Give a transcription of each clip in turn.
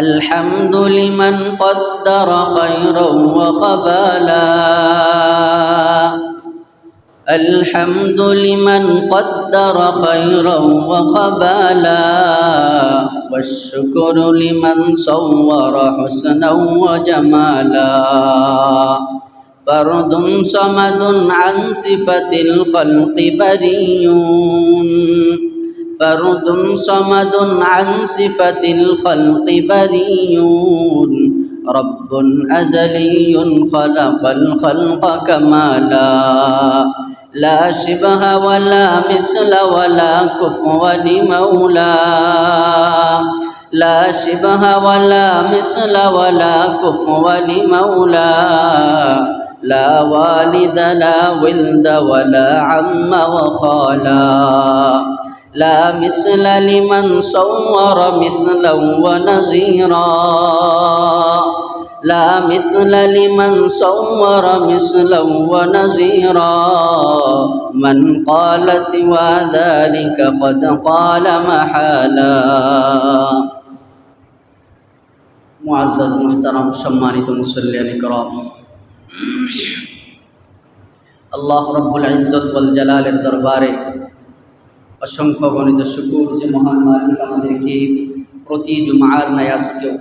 الحمد لمن قدر خيرا وخبالا الحمد لمن قدر خيرا وقبالا والشكر لمن صور حسنا وجمالا فرد صمد عن صفة الخلق بريون فرد صمد عن صفة الخلق بريون. رب أزلي خلق الخلق كمالا لا. شبه ولا مثل ولا كفو لمولى لا شبه ولا مثل ولا كفو لمولى لا والد لا ولد ولا عم وخالا. لا مثل لمن صور مثلا ونظيرا لا مثل لمن صور مثلا ونظيرا من قال سوى ذلك قد قال محالا معزز محترم সম্মানিত মুসল্লিয়ান کرام আল্লাহ রব্বুল ইজ্জত ওয়াল জালালের দরবারে অসংখ্য গণিত শুকুর যে মহান মালিক আমাদেরকে প্রতি জুমার নাই আজকেও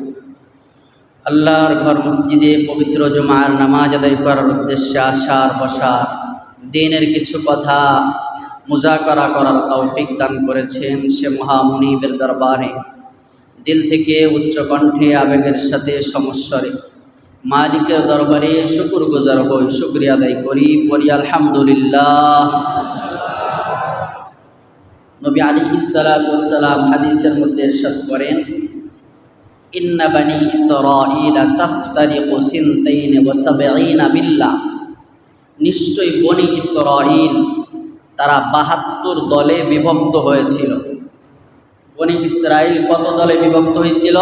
আল্লাহর ঘর মসজিদে পবিত্র জুমার নামাজ আদায় করার উদ্দেশ্যে আসার বসার দিনের কিছু কথা মুজাকরা করার তৌফিক দান করেছেন সে মহামনিবের দরবারে। দিল থেকে উচ্চ কণ্ঠে আবেগের সাথে সমস্বরে। মালিকের দরবারে শুকুর গুজার হই, শুক্রিয়া আদায় করি, পড়ি আলহামদুলিল্লাহ। নবী আলী ইসালাতাম হাদিসের মধ্যে এরশাদ করেন সাবঈনা বিল্লাহ নিশ্চয় বনি ইসরাঈল তারা বাহাত্তর দলে বিভক্ত হয়েছিল। বনি ইসরাইল কত দলে বিভক্ত হয়েছিল?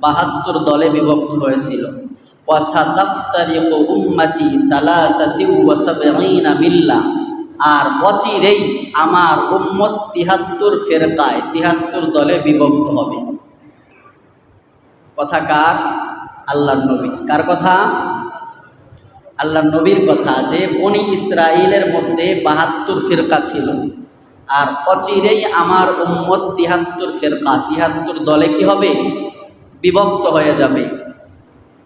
বাহাত্তর দলে বিভক্ত হয়েছিল। ওয়াসাতাফতারিকু উম্মতি সালাসাতি ওয়া সাবঈনা মিল্লাহ। আর অচিরেই আমার উম্মত তিহাত্তর ফেরকায়, তিহাত্তর দলে বিভক্ত হবে। কথা কার? আল্লাহর নবী কার কথা? আল্লাহ নবীর কথা যে বনি ইসরায়েলের মধ্যে বাহাত্তর ফেরকা ছিল। আর অচিরেই আমার উম্মত তিহাত্তর ফেরকা, তিহাত্তর দলে কি হবে? বিভক্ত হয়ে যাবে।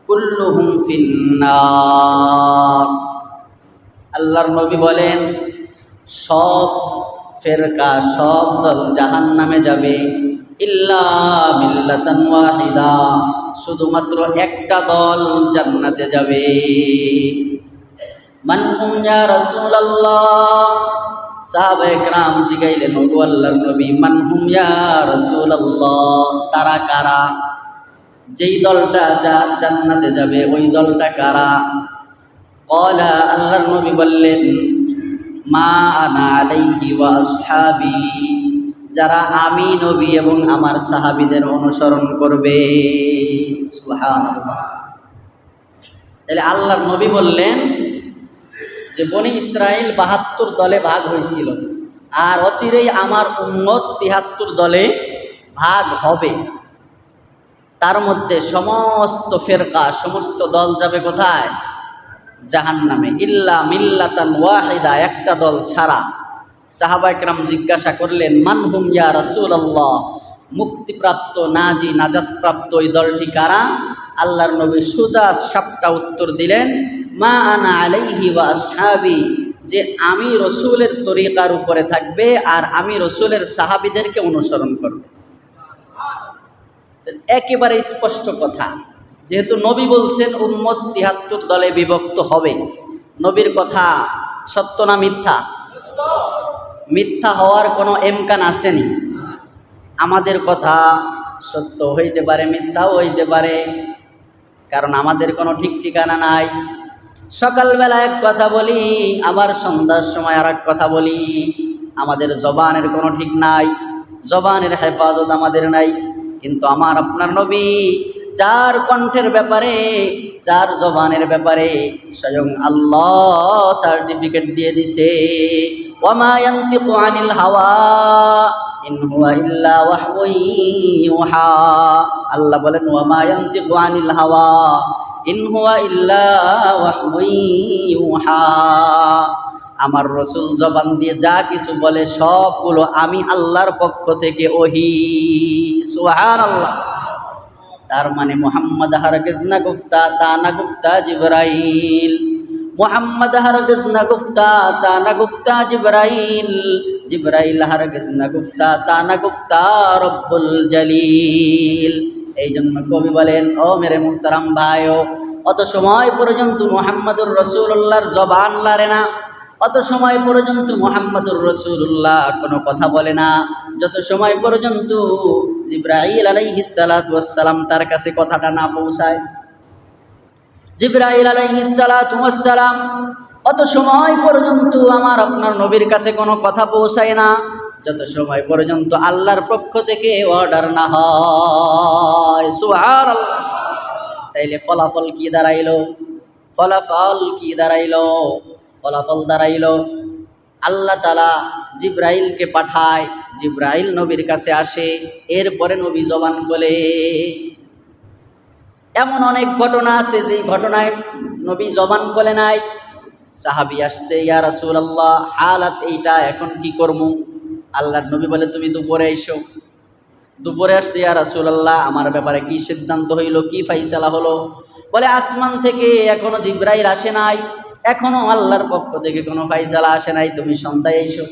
কুল্লুহুম ফিন্নার। আল্লাহর নবী বলেন সব ফেরকা, সব দল জাহান নামে যাবে। ইল্লা শুধুমাত্র একটা দল জান্নাতে যাবে। আল্লাহর নবী তারা কারা? যেই দলটা যা জান্নাতে যাবে, ওই দলটা কারা? কলা আল্লাহর নবী বললেন মা আলাইহি ওয়া যারা আমি নবী এবং আমার সাহাবিদের অনুসরণ করবে। তাহলে আল্লাহর নবী বললেন যে, বনি ইসরায়েল বাহাত্তর দলে ভাগ হয়েছিল, আর অচিরেই আমার উন্নত তিহাত্তর দলে ভাগ হবে। তার মধ্যে সমস্ত ফেরকা, সমস্ত দল যাবে কোথায়? জাহান নামে ইল্লা মিল্লাতান ওয়াহিদা, একটা দল ছাড়া। সাহাবা একরাম জিজ্ঞাসা করলেন মানহুম ইয়া রাসুল আল্লাহ মুক্তিপ্রাপ্ত, নাজি, নাজাদপ্রাপ্ত ওই দলটি কারা? আল্লাহর নবী সুজা সাপটা উত্তর দিলেন, মা আনা আলাইহি ওয়া আসহাবি, যে আমি রসুলের তরিকার উপরে থাকবে আর আমি রসুলের সাহাবিদেরকে অনুসরণ করব। একেবারে স্পষ্ট কথা। যেহেতু নবী বলছেন, উম্মত তিহাত্তর দলে বিভক্ত হবে। নবীর কথা সত্য না মিথ্যা? মিথ্যা হওয়ার কোনো এমকান আসেনি। আমাদের কথা সত্য হইতে পারে, মিথ্যাও হইতে পারে, কারণ আমাদের কোনো ঠিক ঠিকানা নাই। সকালবেলা এক কথা বলি, আবার সন্ধ্যার সময় আর এক কথা বলি, আমাদের জবানের কোনো ঠিক নাই। জবানের হেফাজত আমাদের নাই। কিন্তু আমার আপনার নবী যার কণ্ঠের ব্যাপারে, যার জবানের ব্যাপারে স্বয়ং আল্লাহ সার্টিফিকেট দিয়ে দিছে। ওয়ামা ইয়ান্তিকু আনিল হাওয়া, ইন হুয়া ইল্লা আল্লাহ বলেন ওয়ামায়ান্তি আনিল হাওয়া, ইন হুয়া ইল্লা ওয়াহয়ুন ইউহা। আমার রসুল জবান দিয়ে যা কিছু বলে, সবগুলো আমি আল্লাহর পক্ষ থেকে ওহি। সুহান আল্লাহ তার মানে মোহাম্মদ হারগিজ না গুফতা তা না গুফতা জিব্রাইল। মোহাম্মদ হারগিজ না গুফতা তা না গুফতা জিব্রাইল। জিব্রাইল হারগিজ না গুফতা তা না গুফতা রব্বুল জলিল। এই জন্য কবি বলেন, ও মেরে মুহতারাম ভাইও, অত সময় পর্যন্ত মোহাম্মদুর রসুল্লাহর জবান লারে না। অত সময় পর্যন্ত মোহাম্মদুর রসুল্লাহ কোনো কথা বলে না। যত সময় পর্যন্ত জিব্রাইল আলাইহিসালাম তার কাছে কথাটা না পৌঁছায়। জিব্রাইল আলাইহিসালাম অত সময় পর্যন্ত আমার আপনার নবীর কাছে কোনো কথা পৌঁছায় না। যত সময় পর্যন্ত আল্লাহর পক্ষ থেকে অর্ডার না হয়। তাইলে ফলাফল কি দাঁড়াইলো? ফলাফল কি দাঁড়াইলো? ফলাফল দাঁড়াইল আল্লাহ তালা জিব্রাইলকে পাঠায়। জিব্রাইল নবীর কাছে আসে, এরপরে নবী জবান বলে এমন অনেক ঘটনা আছে যে ঘটনায় নবী জবান খোলে নাই। সাহাবি আসছে, ইয়া রাসুল আল্লাহ হালাত এইটা, এখন কি করব আল্লাহর নবী বলে, তুমি দুপুরে এসো। দুপুরে আসছে, ইয়া রাসুল আল্লাহ আমার ব্যাপারে কি সিদ্ধান্ত হইল? কি ফাইসালা হলো? বলে, আসমান থেকে এখনও জিব্রাইল আসে নাই। এখনও আল্লাহর পক্ষ থেকে কোনো ফাইসালা আসে নাই, তুমি সন্ধ্যায় এসো।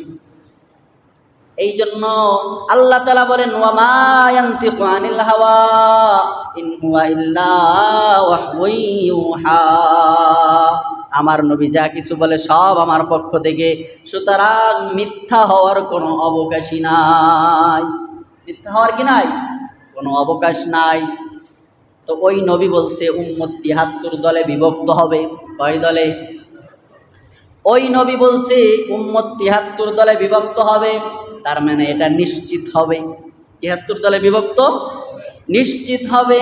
এই জন্য আল্লাহ তালা বলেন হাওয়া আমার নবী যা কিছু বলে সব আমার পক্ষ থেকে, সুতরাং মিথ্যা হওয়ার কোনো অবকাশই নাই। মিথ্যা হওয়ার কি নাই? কোনো অবকাশ নাই। তো ওই নবী বলছে, উম্মত তিহাত্তর দলে বিভক্ত হবে। কয় দলে? ওই নবী বলছে, উম্মত তিহাত্তর দলে বিভক্ত হবে। তার মানে এটা নিশ্চিত হবে। তিহাত্তর দলে বিভক্ত? নিশ্চিত হবে।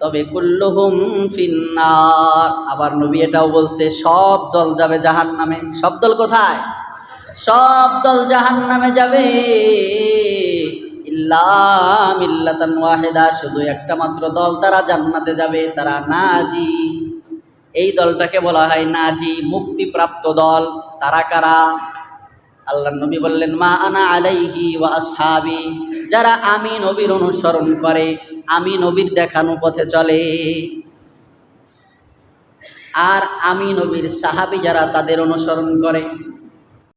তবে কুল্লুহুম ফিন্নার। আবার নবী এটাও বলছে, সব দল যাবে জাহান নামে সব দল কোথায়? সব দল জাহান নামে যাবে। ইল্লাম ইল্লাতান ওয়াহেদা। শুধু একটা মাত্র দল, তারা জান্নাতে যাবে, তারা নাজি। এই দলটাকে বলা হয় নাজি মুক্তিপ্রাপ্ত দল। তারা কারা? আল্লাহ নবী বললেন, মা আনা আলাইহি ওয়া আসহাবি। যারা আমি নবীর অনুসরণ করে, আমি নবীর দেখানো পথে চলে। আর আমি নবীর সাহাবি যারা তাদের অনুসরণ করে।